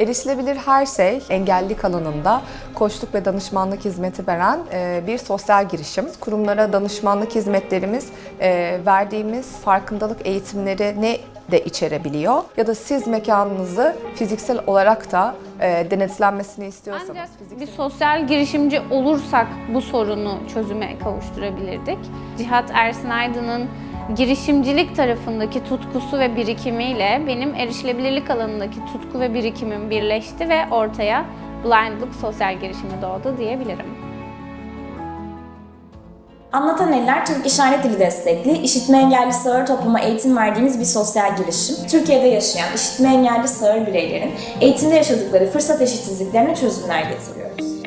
Erişilebilir her şey engellilik alanında koçluk ve danışmanlık hizmeti veren e, bir sosyal girişim. Kurumlara danışmanlık hizmetlerimiz e, verdiğimiz farkındalık eğitimleri ne de içerebiliyor ya da siz mekanınızı fiziksel olarak da e, denetlenmesini istiyorsanız Ancak fiziksel- bir sosyal girişimci olursak bu sorunu çözüme kavuşturabilirdik. Cihat Ersin Aydın'ın girişimcilik tarafındaki tutkusu ve birikimiyle benim erişilebilirlik alanındaki tutku ve birikimim birleşti ve ortaya Blindlook sosyal girişimi doğdu diyebilirim. Anlatan Eller Türk İşaret Dili destekli, işitme engelli sağır topluma eğitim verdiğimiz bir sosyal girişim. Türkiye'de yaşayan işitme engelli sağır bireylerin eğitimde yaşadıkları fırsat eşitsizliklerine çözümler getiriyoruz.